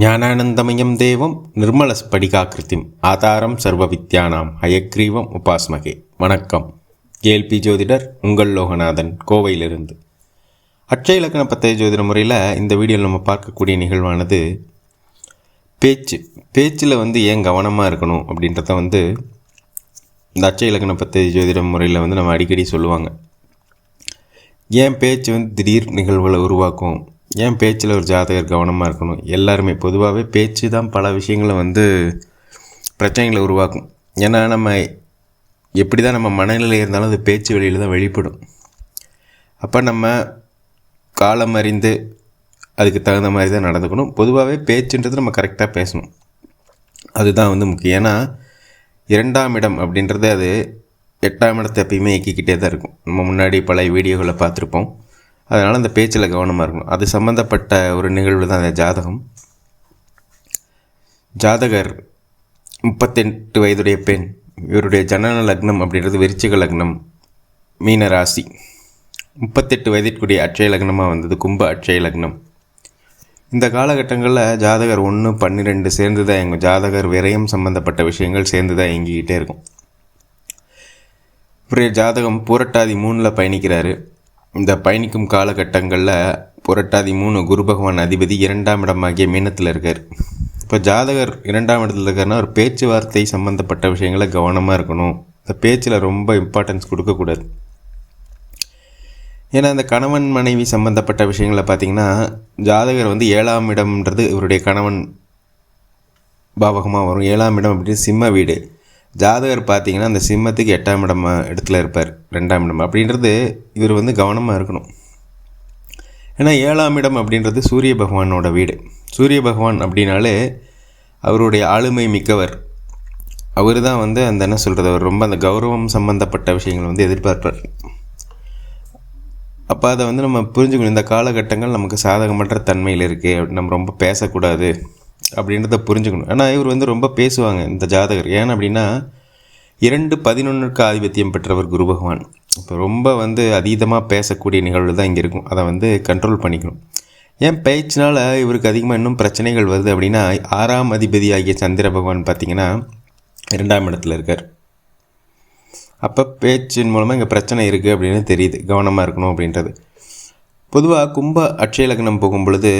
ஞானானந்தமயம் தேவம் நிர்மலஸ்படிகாக்கிருத்திம் ஆதாரம் சர்வ வித்யானாம் ஹயக்ரீவம் உபாஸ்மகே. வணக்கம். ஏல்பி ஜோதிடர் உங்கள் லோகநாதன் கோவையிலிருந்து. அட்சய இலக்கண பத்தய ஜோதிட முறையில் இந்த வீடியோவில் நம்ம பார்க்கக்கூடிய நிகழ்வானது பேச்சு. பேச்சில் வந்து ஏன் கவனமாக இருக்கணும் அப்படின்றத வந்து இந்த அட்சய இலக்கண பத்தய ஜோதிட முறையில் வந்து நம்ம அடிக்கடி சொல்லுவாங்க. ஏன் பேச்சு வந்து திடீர் நிகழ்வுகளை உருவாக்கும்? ஏன் பேச்சில் ஒரு ஜாதகர் கவனமாக இருக்கணும்? எல்லாருமே பொதுவாகவே பேச்சு தான் பல விஷயங்களை வந்து பிரச்சனைகளை உருவாக்கும். ஏன்னா நம்ம எப்படி தான் நம்ம மனநிலை இருந்தாலும் அது பேச்சு வெளியில் தான் வெளிப்படும். அப்போ நம்ம காலம் அறிந்து அதுக்கு தகுந்த மாதிரி தான் நடந்துக்கணும். பொதுவாகவே பேச்சுன்றது நம்ம கரெக்டாக பேசணும். அதுதான் வந்து முக்கியம். ஏன்னா இரண்டாம் இடம் அப்படின்றது அது எட்டாம் இடத்தை எப்பயுமே இயக்கிக்கிட்டே தான் இருக்கும். நம்ம முன்னாடி பழைய வீடியோகளை பார்த்துருப்போம். அதனால் அந்த பேச்சில் கவனமாக இருக்கணும். அது சம்மந்தப்பட்ட ஒரு நிகழ்வு தான் அந்த ஜாதகம். ஜாதகர் முப்பத்தெட்டு வயதுடைய பெண். இவருடைய ஜனன லக்னம் அப்படின்றது விருச்சிக லக்னம் மீன ராசி. முப்பத்தெட்டு வயதிற்குரிய அட்சய லக்னமாக வந்தது கும்ப அட்சய லக்னம். இந்த காலகட்டங்களில் ஜாதகர் ஒன்று பன்னிரெண்டு சேர்ந்து தான் எங்கள் ஜாதகர் விரயம் சம்மந்தப்பட்ட விஷயங்கள் சேர்ந்து தான் இயங்கிக்கிட்டே இருக்கும். இவருடைய ஜாதகம் பூரட்டாதி மூணில் பயணிக்கிறாரு. இந்த பயணிக்கும் காலகட்டங்களில் புரட்டாதி மூணு குரு பகவான் அதிபதி இரண்டாம் இடமாகிய மீனத்தில் இருக்கார். இப்போ ஜாதகர் இரண்டாம் இடத்துல இருக்காருன்னா ஒரு பேச்சுவார்த்தை சம்மந்தப்பட்ட விஷயங்களை கவனமாக இருக்கணும். இந்த பேச்சில் ரொம்ப இம்பார்ட்டன்ஸ் கொடுக்கக்கூடாது ஏன்னா இந்த கணவன் மனைவி சம்மந்தப்பட்ட விஷயங்களை பார்த்திங்கன்னா ஜாதகர் வந்து ஏழாம் இடம்ன்றது இவருடைய கணவன் பாவகமாக வரும். ஏழாம் இடம் அப்படின்னு சிம்ம வீடு. ஜாதகர் பார்த்தீங்கன்னா அந்த சிம்மத்துக்கு எட்டாம் இடம் இடத்துல இருப்பார். ரெண்டாம் இடம். அப்படின்றது இவர் வந்து கவனமாக இருக்கணும். ஏன்னா ஏழாம் இடம் அப்படின்றது சூரிய பகவானோட வீடு. சூரிய பகவான் அப்படின்னாலே அவருடைய ஆளுமை மிக்கவர். அவர் தான் வந்து அந்த என்ன சொல்கிறது அவர் ரொம்ப அந்த கௌரவம் சம்மந்தப்பட்ட விஷயங்கள் வந்து எதிர்பார்ப்பார். அப்போ அதை வந்து நம்ம புரிஞ்சுக்கணும். இந்த காலகட்டங்கள் நமக்கு சாதகமற்ற தன்மையில் இருக்குது நம்ம ரொம்ப பேசக்கூடாது. அப்படின்றத புரிஞ்சுக்கணும். ஆனால் இவர் வந்து ரொம்ப பேசுவாங்க இந்த ஜாதகர். ஏன் அப்படின்னா இரண்டு பதினொன்றுக்கு ஆதிபத்தியம் பெற்றவர் குரு பகவான். இப்போ ரொம்ப வந்து அதீதமாக பேசக்கூடிய நிகழ்வு தான் இங்கே இருக்கும். அதை வந்து கண்ட்ரோல் பண்ணிக்கணும். ஏன் பேச்சினால் இவருக்கு அதிகமாக இன்னும் பிரச்சனைகள் வருது அப்படின்னா ஆறாம் அதிபதி ஆகிய சந்திர பகவான் பார்த்திங்கன்னா இரண்டாம் இடத்துல இருக்கார். அப்போ பேச்சின் மூலமாக இங்கே பிரச்சனை இருக்குது அப்படின்னு தெரியுது. கவனமாக இருக்கணும் அப்படின்றது. பொதுவாக கும்ப அட்சய லக்னம் போகும் பொழுது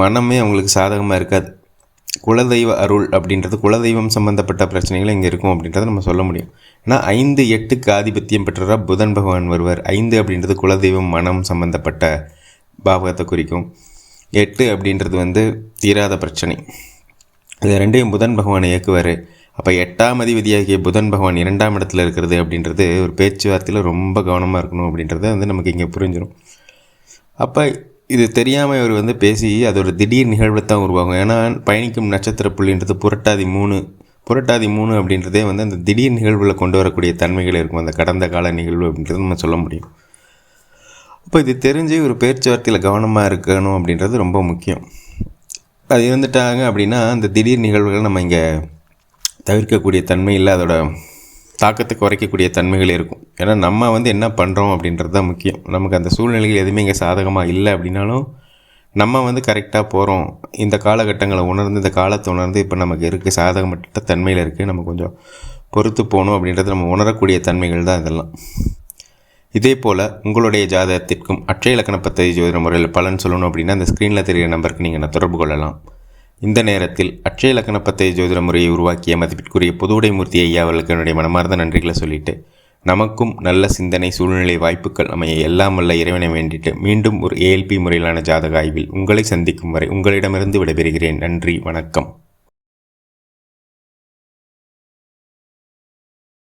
மனமே அவங்களுக்கு சாதகமாக இருக்காது. குலதெய்வ அருள் அப்படின்றது குலதெய்வம் சம்மந்தப்பட்ட பிரச்சனைகள் இங்கே இருக்கும் அப்படின்றத நம்ம சொல்ல முடியும். ஏன்னா ஐந்து எட்டுக்கு ஆதிபத்தியம் பெற்றவராக புதன் பகவான் வருவார். ஐந்து அப்படின்றது குலதெய்வம் மனம் சம்மந்தப்பட்ட பாவகத்தை குறிக்கும். எட்டு அப்படின்றது வந்து தீராத பிரச்சனை. இது ரெண்டையும் புதன் பகவானை இயக்குவார். அப்போ எட்டாம் அதிபதியாகிய புதன் பகவான் இரண்டாம் இடத்துல இருக்கிறது அப்படின்றது ஒரு பேச்சுவார்த்தையில் ரொம்ப கவனமாக இருக்கணும் அப்படின்றத வந்து நமக்கு இங்கே புரிஞ்சிடும் அப்போ இது தெரியாமல் இவர் வந்து பேசி அது ஒரு திடீர் நிகழ்வை தான் உருவாகும். ஏன்னா பயணிக்கும் நட்சத்திர புள்ளின்றது புரட்டாதி மூணு புரட்டாதி மூணு அப்படின்றதே வந்து அந்த திடீர் நிகழ்வில் கொண்டு வரக்கூடிய தன்மைகள் இருக்கும். அந்த கடந்த கால நிகழ்வு அப்படின்றது நம்ம சொல்ல முடியும். அப்போ இது தெரிஞ்சு ஒரு பேச்சுவார்த்தையில் கவனமாக இருக்கணும் அப்படின்றது ரொம்ப முக்கியம். அது இருந்துட்டாங்க அப்படின்னா அந்த திடீர் நிகழ்வுகள் நம்ம இங்கே தவிர்க்கக்கூடிய தன்மை இல்லை. அதோட தாக்கத்தை குறைக்கக்கூடிய தன்மைகள் இருக்கும். ஏன்னா நம்ம வந்து என்ன பண்ணுறோம் அப்படின்றது தான் முக்கியம். நமக்கு அந்த சூழ்நிலைகள் எதுவுமே இங்கே சாதகமாக இல்லை அப்படின்னாலும் நம்ம வந்து கரெக்டாக போகிறோம் இந்த காலகட்டங்களை உணர்ந்து இந்த காலத்தை உணர்ந்து இப்போ நமக்கு இருக்குது சாதகமற்ற தன்மையில் இருக்குது நம்ம கொஞ்சம் பொறுத்து போகணும் அப்படின்றது நம்ம உணரக்கூடிய தன்மைகள் தான் இதெல்லாம். இதே போல் உங்களுடைய ஜாதகத்திற்கும் அற்றை இலக்கண பத்ததி ஜோதிட முறையில் பலன் சொல்லணும் அப்படின்னா அந்த ஸ்க்ரீனில் தெரிகிற நம்பருக்கு நீங்கள் நான் தொடர்பு கொள்ளலாம். இந்த நேரத்தில் அட்சய லக்கணப்பத்தை ஜோதிட முறையை உருவாக்கிய மதிப்பிற்குரிய புதுவுடைமூர்த்தி ஐயா அவர்களுக்கு என்னுடைய மனமார்ந்த நன்றிகளை சொல்லிட்டு நமக்கும் நல்ல சிந்தனை சூழ்நிலை வாய்ப்புகள் அமைய எல்லாம் வல்ல இறைவனை வேண்டிட்டு மீண்டும் ஒரு ஏஎல்பி முறையிலான ஜாதக ஆய்வில் உங்களை சந்திக்கும் வரை உங்களிடமிருந்து விடைபெறுகிறேன். நன்றி வணக்கம்.